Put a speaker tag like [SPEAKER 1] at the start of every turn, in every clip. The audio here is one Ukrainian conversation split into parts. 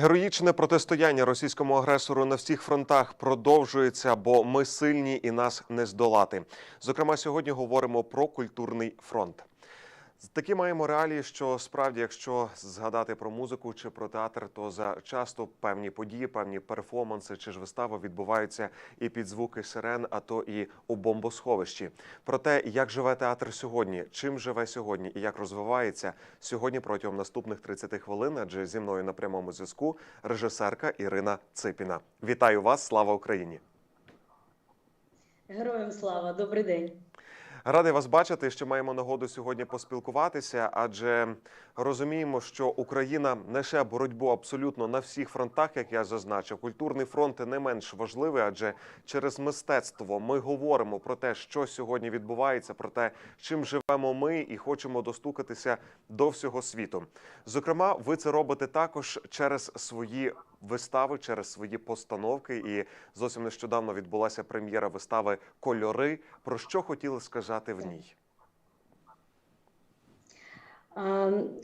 [SPEAKER 1] Героїчне протистояння російському агресору на всіх фронтах продовжується, бо ми сильні і нас не здолати. Зокрема, сьогодні говоримо про культурний фронт. Такі маємо реалії, що справді, якщо згадати про музику чи про театр, то за часто певні події, певні перформанси чи ж вистави відбуваються і під звуки сирен, а то і у бомбосховищі. Про те, як живе театр сьогодні, чим живе сьогодні і як розвивається сьогодні протягом наступних 30 хвилин. Адже зі мною на прямому зв'язку режисерка Ірина Ципіна. Вітаю вас! Слава Україні!
[SPEAKER 2] Героям слава, добрий день.
[SPEAKER 1] Радий вас бачити, що маємо нагоду сьогодні поспілкуватися, адже розуміємо, що Україна несе боротьбу абсолютно на всіх фронтах, як я зазначив. Культурний фронт не менш важливий, адже через мистецтво ми говоримо про те, що сьогодні відбувається, про те, чим живемо ми, і хочемо достукатися до всього світу. Зокрема, ви це робите також через свої вистави, через свої постановки. І зовсім нещодавно відбулася прем'єра вистави Кольори. Про що хотіли сказати в ній?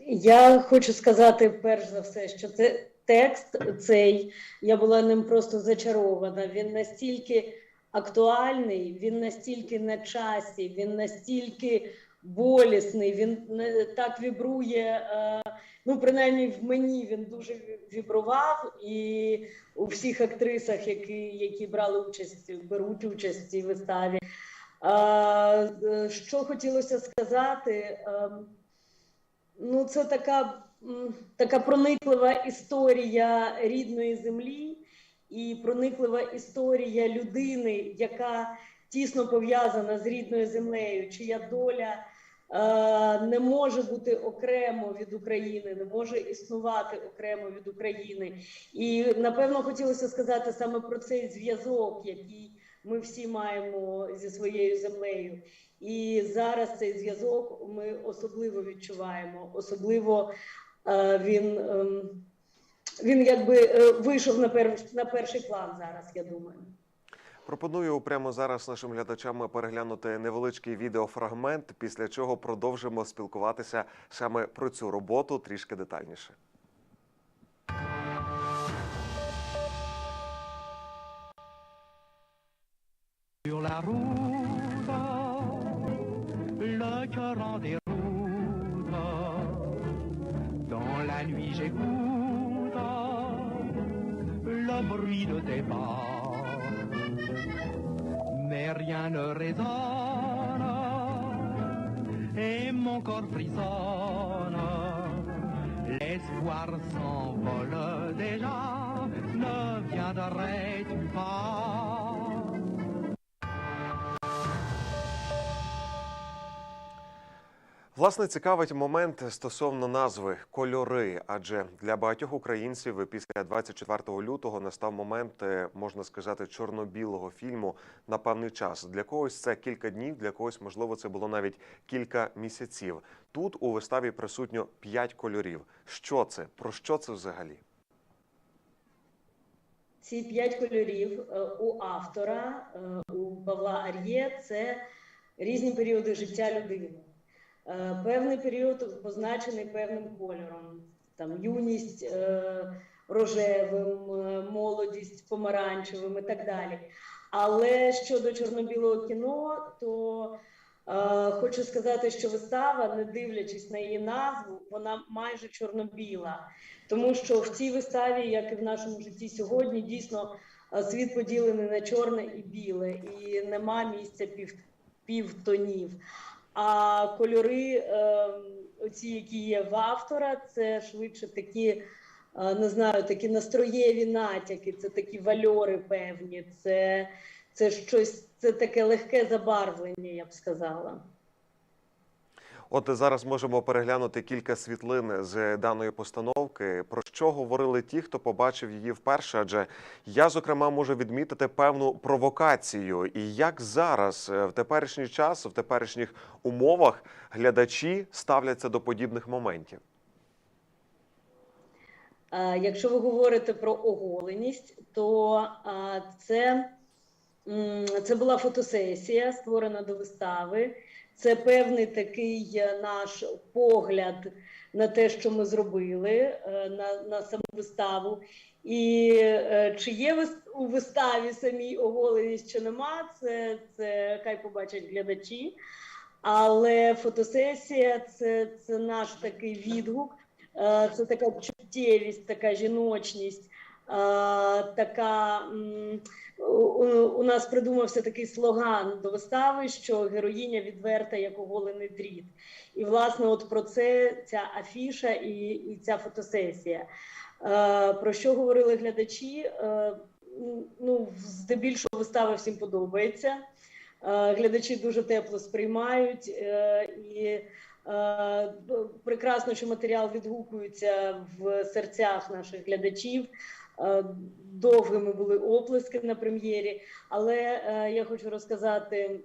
[SPEAKER 2] Я хочу сказати перш за все, що це текст цей, я була ним просто зачарована. Він настільки актуальний, він настільки на часі, він настільки болісний, він не- так вібрує. е, Ну, принаймні в мені він дуже вібрував, і у всіх актрисах, які, які брали участь, беруть участь в цій виставі. Е, Що хотілося сказати? Ну, це така, така прониклива історія рідної землі і прониклива історія людини, яка тісно пов'язана з рідною землею, чия доля е, не може бути окремо від України, не може існувати окремо від України. І напевно хотілося сказати саме про цей зв'язок, який ми всі маємо зі своєю землею. І зараз цей зв'язок ми особливо відчуваємо. Особливо е, він, ем, він якби е, вийшов на, пер, на перший план зараз, я думаю.
[SPEAKER 1] Пропоную прямо зараз нашим глядачам переглянути невеличкий відеофрагмент, після чого продовжимо спілкуватися саме про цю роботу трішки детальніше.
[SPEAKER 3] Sur la route, le cœur en déroute. Dans la nuit j'écoute le bruit de tes pas. Mais rien ne résonne et mon corps frissonne. L'espoir s'envole déjà, ne viendrais-tu pas?
[SPEAKER 1] Власне, цікавить момент стосовно назви кольори, адже для багатьох українців після 24 лютого настав момент, е, можна сказати, чорно-білого фільму на певний час. Для когось це кілька днів, для когось, можливо, це було навіть кілька місяців. Тут у виставі присутньо п'ять кольорів. Що це? Про що це взагалі?
[SPEAKER 2] Ці п'ять кольорів е, у автора, е, у Павла Ар'є, це різні періоди життя людини. Е, Певний період позначений певним кольором. Там юність е, рожевим, е, молодість помаранчевим і так далі. Але щодо чорно-білого кіно, то хочу сказати, що вистава, не дивлячись на її назву, вона майже чорно-біла. Тому що в цій виставі, як і в нашому житті сьогодні, дійсно світ поділений на чорне і біле, і нема місця пів, півтонів. А кольори, е, оці, які є в автора, це швидше такі, е, не знаю, такі настроєві натяки, це такі вальори певні, це, це щось, це таке легке забарвлення, я б сказала.
[SPEAKER 1] От зараз можемо переглянути кілька світлин з даної постановки. Про що говорили ті, хто побачив її вперше? Адже я, зокрема, можу відмітити певну провокацію. І як зараз, е, в теперішній час, в теперішніх умовах, глядачі ставляться до подібних моментів.
[SPEAKER 2] Е, Якщо ви говорите про оголеність, то е, це, це була фотосесія, створена до вистави. Це певний такий е, наш погляд на те, що ми зробили, е, на, на саму виставу. І е, чи є у виставі самій оголеність, чи нема, це, це хай побачать глядачі. Але фотосесія це, це наш такий відгук, це така чуттєвість, така жіночність, така. у, нас придумався такий слоган до вистави, що героїня відверта як оголений дріт. І власне, от про це ця афіша і, і ця фотосесія. Про що говорили глядачі? Ну, здебільшого вистава всім подобається. Глядачі дуже тепло сприймають е, і прекрасно, що матеріал відгукується в серцях наших глядачів. Е, Довгими були оплески на прем'єрі, але е, я хочу розказати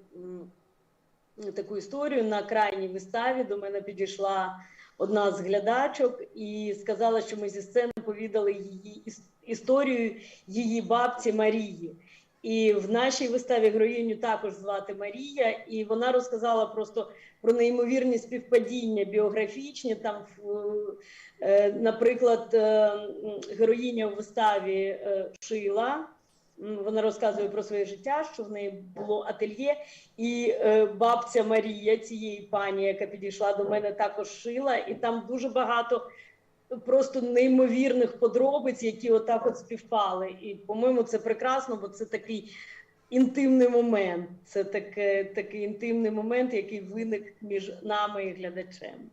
[SPEAKER 2] таку історію. На крайній виставі до мене підійшла одна з глядачок і сказала, що ми зі сцени повідали її історію її бабці Марії. І в нашій виставі героїню також звати Марія, і вона розказала просто про неймовірні співпадіння біографічні. Там, в- наприклад, е, героїня в виставі е, шила. Вона розказує про своє життя, що в неї було ательє, і е, бабця Марія цієї пані, яка підійшла до мене, також шила, і там дуже багато просто неймовірних подробиць, які отак от співпали. І, по-моєму, це прекрасно, бо це такий інтимний момент. Це таке, такий інтимний момент, який виник між нами і глядачем.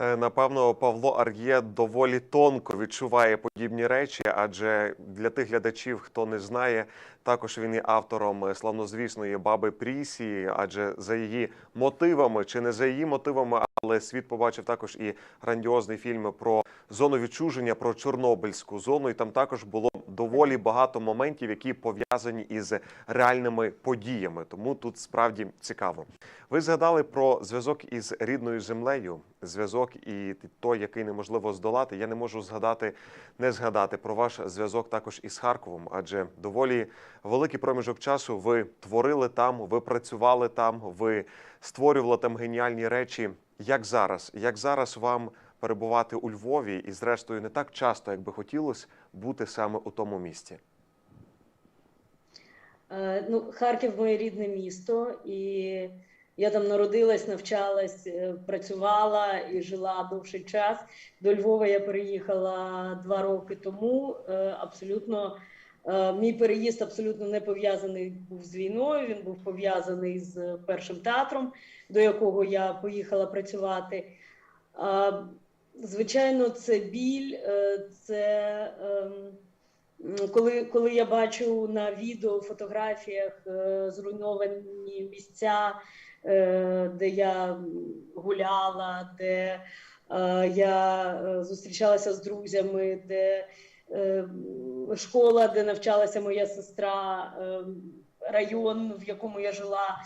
[SPEAKER 1] Е, Напевно, Павло Ар'є доволі тонко відчуває подібні речі, адже для тих глядачів, хто не знає, також він є автором славнозвісної баби Прісії, адже за її мотивами чи не за її мотивами, але світ побачив також і грандіозний фільм про зону відчуження, про Чорнобильську зону. І там також було доволі багато моментів, які пов'язані із реальними подіями. Тому тут справді цікаво. Ви згадали про зв'язок із рідною землею, зв'язок і той, який неможливо здолати. Я не можу згадати, не згадати про ваш зв'язок також із Харковом, адже доволі великий проміжок часу ви творили там, ви працювали там, ви створювали там геніальні речі. Як зараз? Як зараз вам перебувати у Львові і, зрештою, не так часто, як би хотілося, бути саме у тому місці?
[SPEAKER 2] Е, Ну, Харків моє рідне місто, і я там народилась, навчалась, е, працювала і жила довший час. До Львова я переїхала два роки тому. Е, Абсолютно е, мій переїзд абсолютно не пов'язаний був з війною. Він був пов'язаний з першим театром, до якого я поїхала працювати. Звичайно, це біль, це. ем, Коли, коли я бачу на відео, фотографіях зруйновані місця, де я гуляла, де е, я е, зустрічалася з друзями, де е, школа, де навчалася моя сестра, е, район, в якому я жила.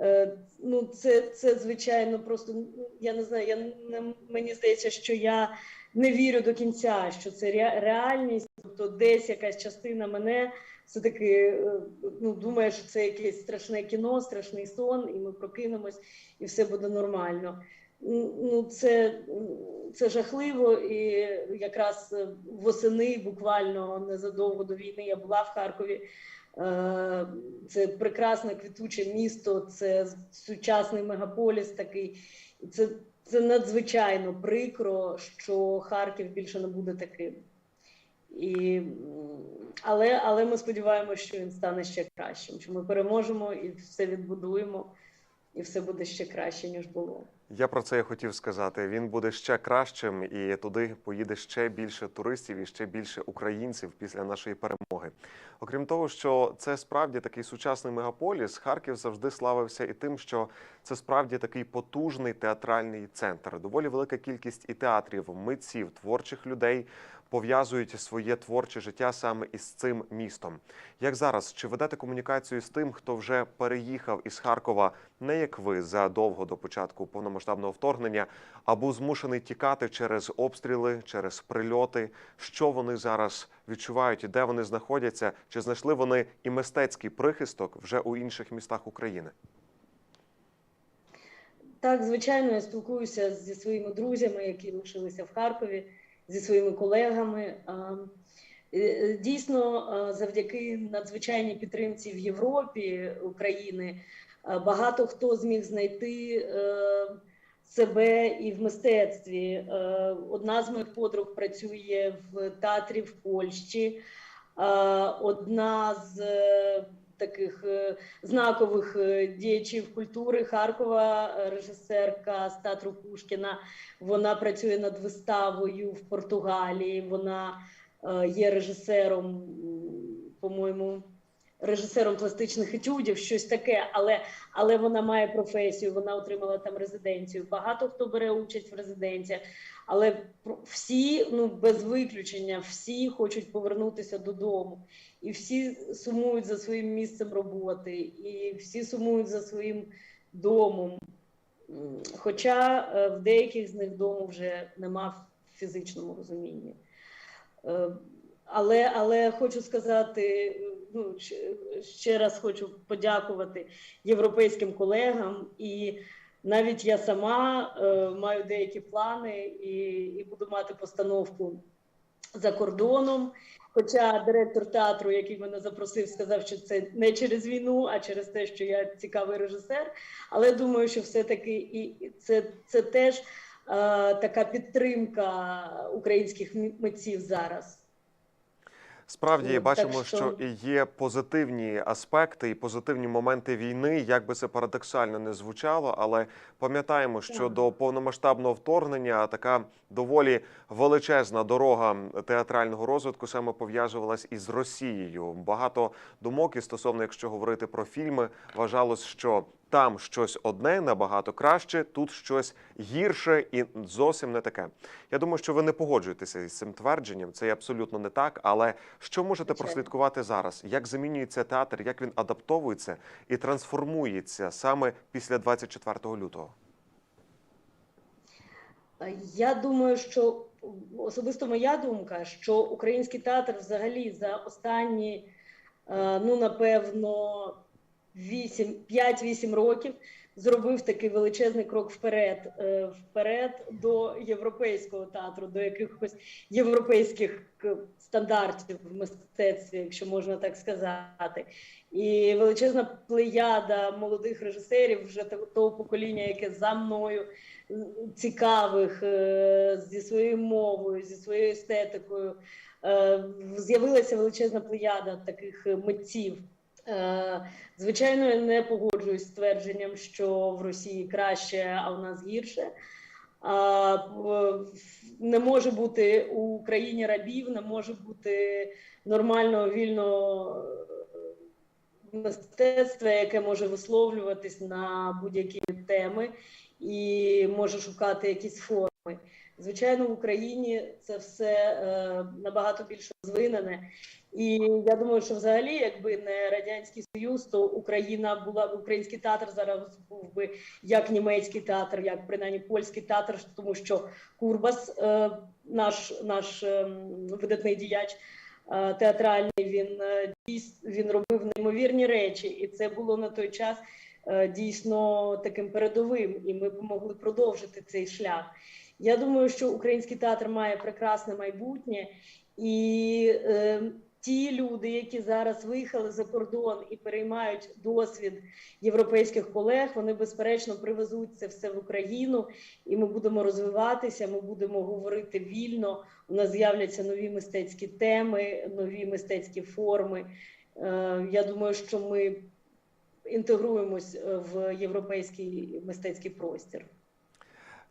[SPEAKER 2] Е, Ну, це, це звичайно просто я не знаю. Я не мені здається, що я не вірю до кінця, що це реальність. Тобто, десь якась частина мене все-таки е, ну, думає, що це якесь страшне кіно, страшний сон, і ми прокинемось, і все буде нормально. Ну, це, це жахливо, і якраз е, восени, буквально незадовго до війни, я була в Харкові. Е, Це прекрасне квітуче місто, це сучасний мегаполіс такий. Це, це надзвичайно прикро, що Харків більше не буде таким. І, але, але ми сподіваємося, що він стане ще кращим, що ми переможемо і все відбудуємо, і все буде ще краще, ніж було.
[SPEAKER 1] Я про це і хотів сказати. Він буде ще кращим, і туди поїде ще більше туристів і ще більше українців після нашої перемоги. Окрім того, що це справді такий сучасний мегаполіс, Харків завжди славився і тим, що це справді такий потужний театральний центр. Доволі велика кількість і театрів, митців, творчих людей пов'язують своє творче життя саме із цим містом. Як зараз чи ведете комунікацію з тим, хто вже переїхав із Харкова, не як ви задовго до початку повномасштабного вторгнення, а був змушений тікати через обстріли, через прильоти? Що вони зараз відчувають, і де вони знаходяться? Чи знайшли вони і мистецький прихисток вже у інших містах України?
[SPEAKER 2] Так, звичайно, я спілкуюся зі своїми друзями, які лишилися в Харкові, зі своїми колегами. Е, е, Дійсно, завдяки надзвичайній підтримці в Європі України багато хто зміг знайти е, себе і в мистецтві. Одна з моїх подруг працює в театрі в Польщі. Одна з таких е, знакових е, діячів культури Харкова, е, режисерка з театру Пушкіна. Вона працює над виставою в Португалії. Вона є режисером, по-моєму, режисером пластичних етюдів, щось таке, але, але вона має професію, вона отримала там резиденцію. Багато хто бере участь в резиденціях, але всі, ну без виключення, всі хочуть повернутися додому. І всі сумують за своїм місцем роботи, і всі сумують за своїм домом. Хоча е, в деяких з них дому вже нема в фізичному розумінні. Е, Але, але хочу сказати, ну, ще- раз хочу подякувати європейським колегам. І навіть я сама е, маю деякі плани і, і буду мати постановку за кордоном. Хоча директор театру, який мене запросив, сказав, що це не через війну, а через те, що я цікавий режисер. Але думаю, що все-таки і це, це теж е, така підтримка українських митців зараз.
[SPEAKER 1] Справді
[SPEAKER 2] Так
[SPEAKER 1] бачимо,
[SPEAKER 2] що-
[SPEAKER 1] що і є позитивні аспекти і позитивні моменти війни, як би це парадоксально не звучало, але пам'ятаємо, що до повномасштабного вторгнення така доволі величезна дорога театрального розвитку саме пов'язувалась із Росією. Багато думок, і стосовно, якщо говорити про фільми, вважалось, що там щось одне набагато краще, тут щось гірше і зовсім не таке. Я думаю, що ви не погоджуєтеся із цим твердженням. Це абсолютно не так. Але що можете
[SPEAKER 2] Звичайно.
[SPEAKER 1] прослідкувати зараз? Як замінюється театр, як він адаптовується і трансформується саме після 24 лютого?
[SPEAKER 2] Я думаю, що особисто моя думка, що український театр взагалі за останні, е, ну напевно, 8, 5-8 років зробив такий величезний крок вперед, е, вперед до європейського театру, до якихось європейських стандартів в мистецтві, якщо можна так сказати. І величезна плеяда молодих режисерів, вже того- покоління, яке за мною цікавих е, зі своєю мовою, зі своєю естетикою. Е, З'явилася величезна плеяда таких е, митців. Е, Звичайно, я не погоджуюсь з твердженням, що в Росії краще, а у нас гірше. Не може бути у Україні рабів, не може бути нормального вільного е, мистецтва, яке може висловлюватись на будь-які теми і може шукати якісь форми. Звичайно, в Україні це все е, набагато більше розвинене. І я думаю, що взагалі, якби не радянський союз, то Україна була український театр зараз був би як німецький театр, як принаймні польський театр, тому що Курбас, е, наш наш ем, видатний діяч е, театральний, він е, він робив неймовірні речі, і це було на той час е, дійсно таким передовим, і ми б могли продовжити цей шлях. Я думаю, що український театр має прекрасне майбутнє, і е, ті люди, які зараз виїхали за кордон і переймають досвід європейських колег, вони безперечно привезуть це все в Україну, і ми будемо розвиватися. Ми будемо говорити вільно. У нас з'являться нові мистецькі теми, нові мистецькі форми. Е, я думаю, що ми інтегруємось е, в європейський мистецький простір.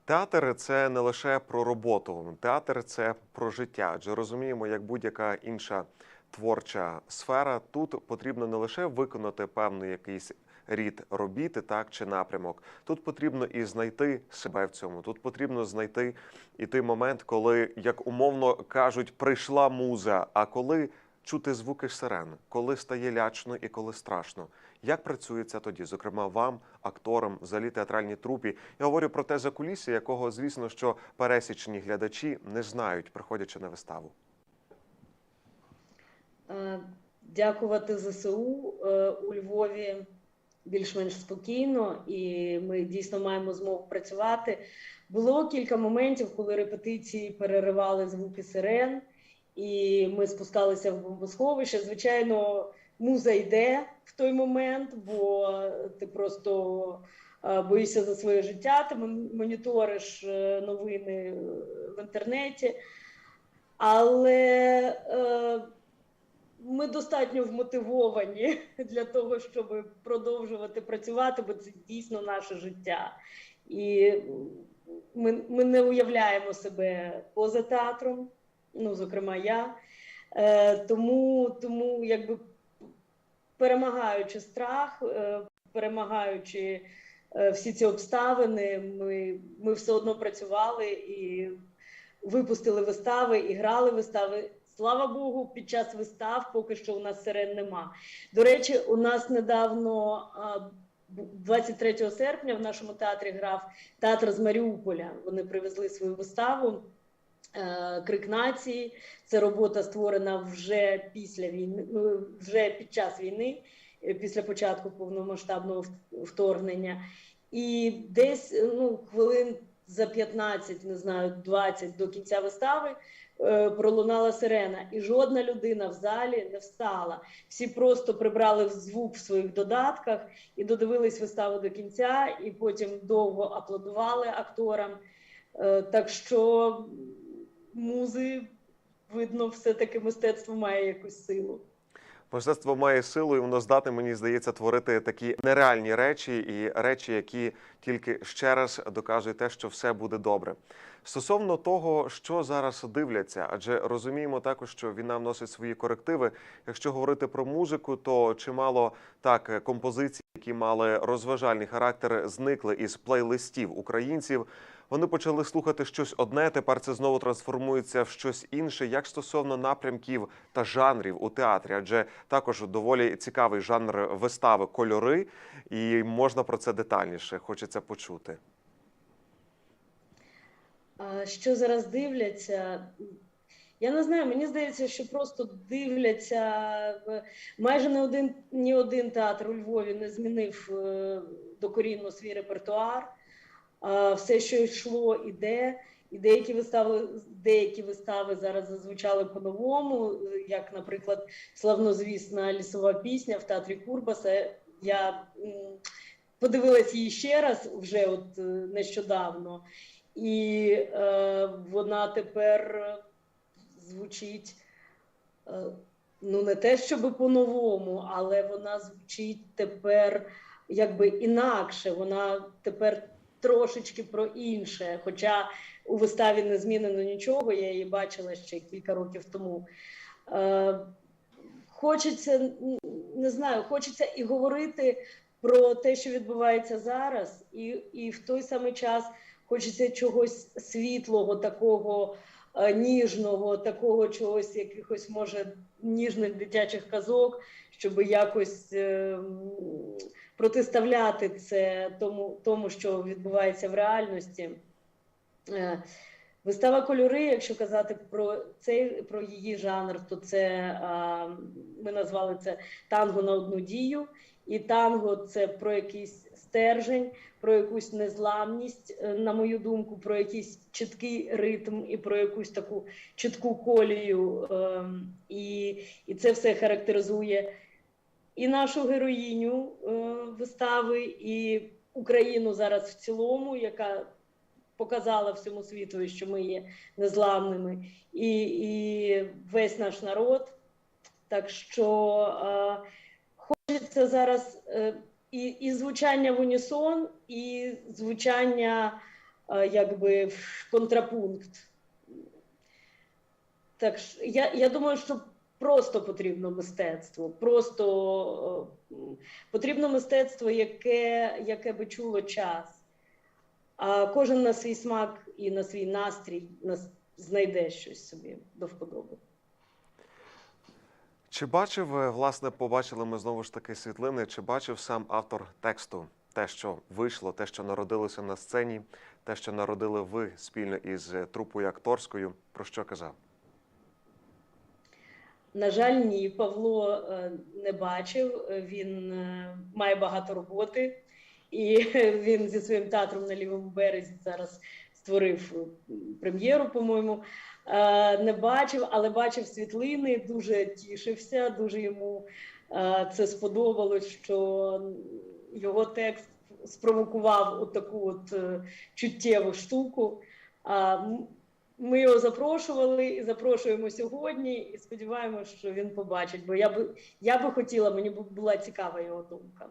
[SPEAKER 1] Театр це не лише про роботу, театр це про життя. Адже розуміємо, як будь-яка інша творча сфера, тут потрібно не лише виконати певний якийсь рід робіти, так чи напрямок. Тут потрібно і знайти себе в цьому. Тут потрібно знайти і той момент, коли, як умовно кажуть, прийшла муза, а коли чути звуки сирен, коли стає лячно і коли страшно. Як працює це тоді? Зокрема, вам, акторам, взагалі театральній трупі. Я говорю про те закулісся, якого, звісно, що пересічні глядачі не знають, приходячи на виставу.
[SPEAKER 2] Е, Дякувати ЗСУ е, у Львові більш-менш спокійно, і ми дійсно маємо змогу працювати. Було кілька моментів, коли репетиції переривали звуки сирен, і ми спускалися в бомбосховище. Звичайно, муза йде в той момент, бо ти просто е, боїшся за своє життя, ти моніториш е, новини е, в інтернеті. Але ми достатньо вмотивовані для того, щоб продовжувати працювати, бо це дійсно наше життя. І ми, ми не уявляємо себе поза театром, ну, зокрема, я. Е, тому, тому якби перемагаючи страх, е, перемагаючи е, всі ці обставини, ми, ми все одно працювали і випустили вистави, і грали вистави. Слава Богу, під час вистав поки що у нас сирен нема. До речі, у нас недавно, а, бу- 23 серпня, в нашому театрі грав театр з Маріуполя. Вони привезли свою виставу. Е, Крик нації. Це робота створена вже після війни, ну, вже під час війни, е, після початку повномасштабного вторгнення. І десь е, ну, хвилин за 15, не знаю, 20 до кінця вистави е, пролунала сирена, і жодна людина в залі не встала. Всі просто прибрали звук в своїх додатках і додивились виставу до кінця, і потім довго аплодували акторам. Е, Так що музи, видно, все-таки мистецтво має якусь силу.
[SPEAKER 1] Мистецтво має силу, і воно здатне, мені здається, творити такі нереальні речі і речі, які тільки ще раз доказують те, що все буде добре. Стосовно того, що зараз дивляться, адже розуміємо також, що війна вносить свої корективи. Якщо говорити про музику, то чимало так композицій, які мали розважальний характер, зникли із плейлистів українців. Вони почали слухати щось одне. Тепер це знову трансформується в щось інше. Як стосовно напрямків та жанрів у театрі, адже також доволі цікавий жанр вистави кольори, і можна про це детальніше. Хочеться почути.
[SPEAKER 2] Що зараз дивляться? Я не знаю, мені здається, що просто дивляться майже не один ні один театр у Львові не змінив е, докорінно свій репертуар. Все, що йшло, іде. І деякі вистави, деякі вистави зараз зазвучали по-новому, як, наприклад, славнозвісна лісова пісня в театрі Курбаса. Я подивилась її ще раз вже от е, нещодавно. І е, вона тепер звучить е, ну не те, щоб по-новому, але вона звучить тепер якби інакше. Вона тепер трошечки про інше. Хоча у виставі не змінено нічого, я її бачила ще кілька років тому. Е, хочеться, не знаю, хочеться і говорити про те, що відбувається зараз, і, і в той самий час хочеться чогось світлого, такого е, ніжного, такого чогось, якихось може ніжних дитячих казок, щоб якось е, протиставляти це тому, тому, що відбувається в реальності. Е, Вистава кольори, якщо казати про цей про її жанр, то це ми назвали це танго на одну дію, і танго це про якийсь стержень, про якусь незламність, е, на мою думку, про якийсь чіткий ритм і про якусь таку чітку колію. ем, І, і це все характеризує і нашу героїню е, вистави, і Україну зараз в цілому, яка показала всьому світу, що ми є незламними, і, і весь наш народ. Так що е, хочеться зараз е, і, і звучання в унісон, і звучання якби в контрапункт. Так я, я думаю, що просто потрібно мистецтво, просто е, потрібно мистецтво, яке, яке би чуло час. А кожен на свій смак і на свій настрій нас- знайде щось собі до вподоби.
[SPEAKER 1] Чи бачив, е, власне, побачили ми знову ж таки світлини, чи бачив сам автор тексту те, що вийшло, те, що народилося на сцені, те, що народили ви спільно із е, трупою акторською, про що казав?
[SPEAKER 2] На жаль, ні, Павло е, не бачив. Він е, має багато роботи, і він зі своїм театром на лівому березі зараз створив е, прем'єру, по-моєму. Не бачив, але бачив світлини, дуже тішився, дуже йому це сподобалось, що його текст спровокував от таку от чуттєву штуку. Ми його запрошували і запрошуємо сьогодні, і сподіваємося, що він побачить. Бо я би я би хотіла, мені була цікава його думка.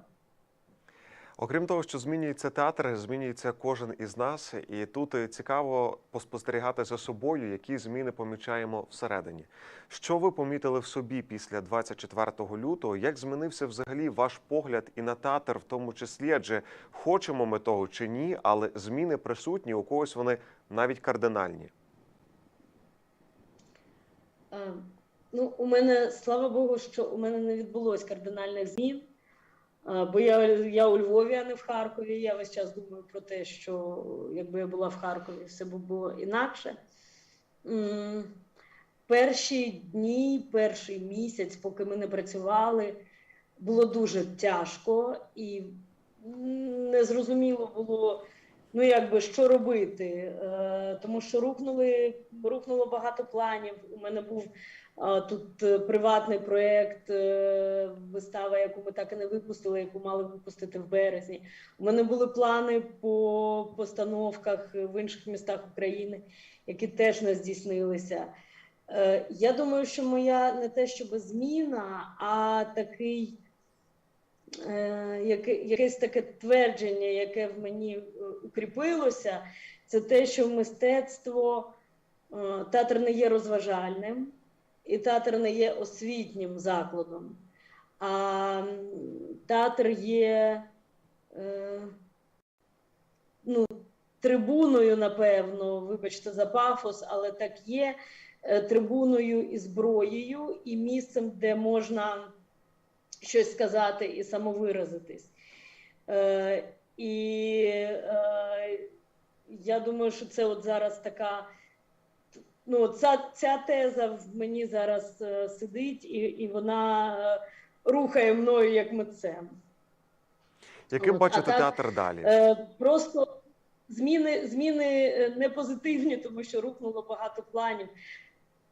[SPEAKER 1] Окрім того, що змінюється театр, змінюється кожен із нас, і тут е, цікаво поспостерігати за собою, які зміни помічаємо всередині. Що ви помітили в собі після 24 лютого? Як змінився взагалі ваш погляд і на театр, в тому числі? Адже хочемо ми того чи ні, але зміни присутні у когось вони навіть кардинальні.
[SPEAKER 2] Ну, у мене, слава Богу, що у мене не відбулось кардинальних змін. Бо я, я у Львові, а не в Харкові. Я весь час думаю про те, що якби я була в Харкові, все було інакше. Перші дні, перший місяць, поки ми не працювали, було дуже тяжко і незрозуміло було, ну якби що робити. Е, Тому що рухнули, рухнуло багато планів. У мене був а, Тут е, приватний проєкт, е, вистава, яку ми так і не випустили, яку мали випустити в березні. У мене були плани по постановках в інших містах України, які теж не здійснилися. Е, Я думаю, що моя не те, щоб зміна, а такий е, якесь таке твердження, яке в мені е, укріпилося, це те, що мистецтво, е, театр не є розважальним і театр не є освітнім закладом, а театр є е, ну, трибуною, напевно, вибачте за пафос, але так є е, трибуною і зброєю, і місцем, де можна щось сказати і самовиразитись. Е, і е, я думаю, що це от зараз така ну, ця, ця теза в мені зараз е, сидить, і, і вона е, рухає мною як митцем.
[SPEAKER 1] Яким
[SPEAKER 2] От,
[SPEAKER 1] бачите
[SPEAKER 2] так,
[SPEAKER 1] театр далі?
[SPEAKER 2] Е, просто зміни, зміни не позитивні, тому що рухнуло багато планів.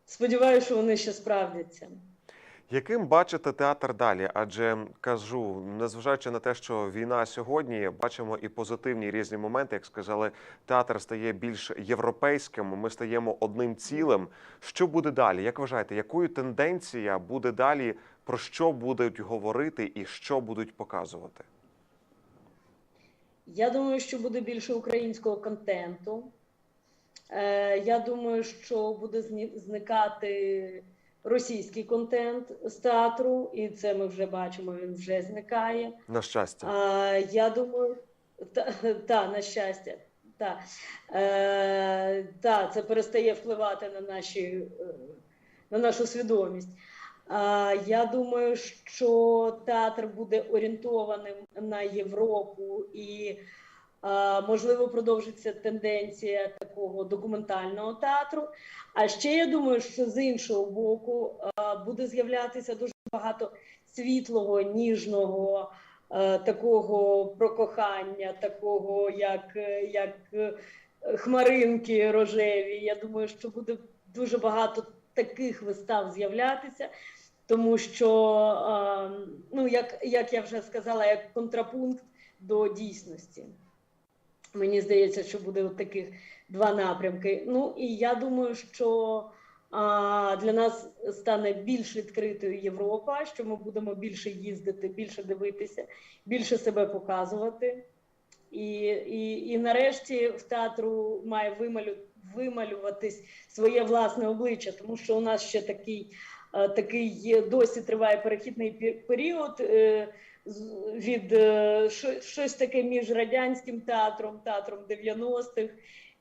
[SPEAKER 2] Сподіваюся, що вони ще справдяться.
[SPEAKER 1] Яким бачите театр далі? Адже кажу, незважаючи на те, що війна сьогодні, бачимо і позитивні різні моменти. Як сказали, театр стає більш європейським. Ми стаємо одним цілим. Що буде далі? Як вважаєте, якою тенденція буде далі? Про що будуть говорити і що будуть показувати?
[SPEAKER 2] Я думаю, що буде більше українського контенту. Е, я думаю, що буде зникати російський контент з театру, і це ми вже бачимо, він вже зникає.
[SPEAKER 1] На щастя,
[SPEAKER 2] А, я думаю, та, та на щастя, та, е, та, це перестає впливати на, наші, е, на нашу свідомість. А, я думаю, що театр буде орієнтованим на Європу і, можливо, продовжиться тенденція такого документального театру. А ще я думаю, що з іншого боку буде з'являтися дуже багато світлого, ніжного е, такого про кохання, такого як, е, як е, хмаринки рожеві. Я думаю, що буде дуже багато таких вистав з'являтися, тому що, е, ну, як, як я вже сказала, як контрапункт до дійсності. Мені здається, що буде от таких два напрямки. Ну і я думаю, що а, для нас стане більш відкритою Європа, що ми будемо більше їздити, більше дивитися, більше себе показувати. І, і, і нарешті в театру має вималю, вималюватись своє власне обличчя, тому що у нас ще такий, е, такий досі триває перехідний період. Від е, щось таке між радянським театром, театром 90-х,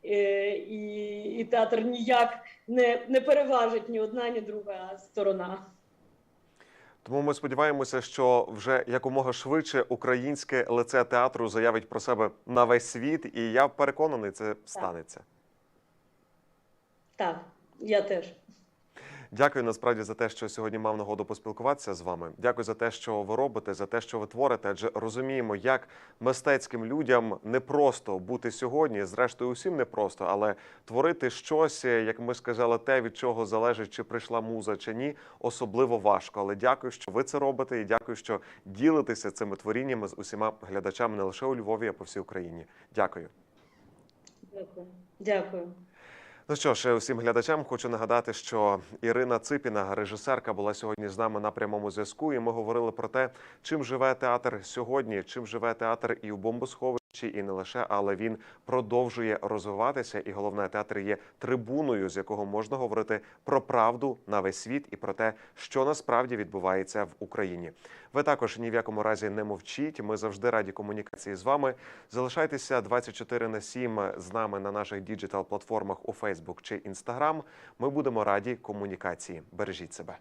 [SPEAKER 2] е, і, і театр ніяк не, не переважить ні одна, ні друга сторона.
[SPEAKER 1] тому ми сподіваємося, що вже якомога швидше українське лице театру заявить про себе на весь світ, і я переконаний, це станеться.
[SPEAKER 2] Так, я теж.
[SPEAKER 1] Дякую насправді за те, що сьогодні мав нагоду поспілкуватися з вами. Дякую за те, що ви робите, за те, що ви творите. Адже розуміємо, як мистецьким людям непросто бути сьогодні. Зрештою, усім непросто, але творити щось, як ми сказали, те, від чого залежить, чи прийшла муза, чи ні, особливо важко. Але дякую, що ви це робите, і дякую, що ділитеся цими творіннями з усіма глядачами не лише у Львові, а по всій Україні. Дякую.
[SPEAKER 2] Дякую. Дякую.
[SPEAKER 1] Ну що ж, усім глядачам хочу нагадати, що Ірина Ципіна, режисерка, була сьогодні з нами на прямому зв'язку. І ми говорили про те, чим живе театр сьогодні, чим живе театр і у бомбосховищі, і не лише, але він продовжує розвиватися. І головне, театр є трибуною, з якого можна говорити про правду на весь світ і про те, що насправді відбувається в Україні. Ви також ні в якому разі не мовчіть. Ми завжди раді комунікації з вами. Залишайтеся 24 на 7 з нами на наших діджитал платформах у Facebook чи Instagram. Ми будемо раді комунікації. Бережіть себе.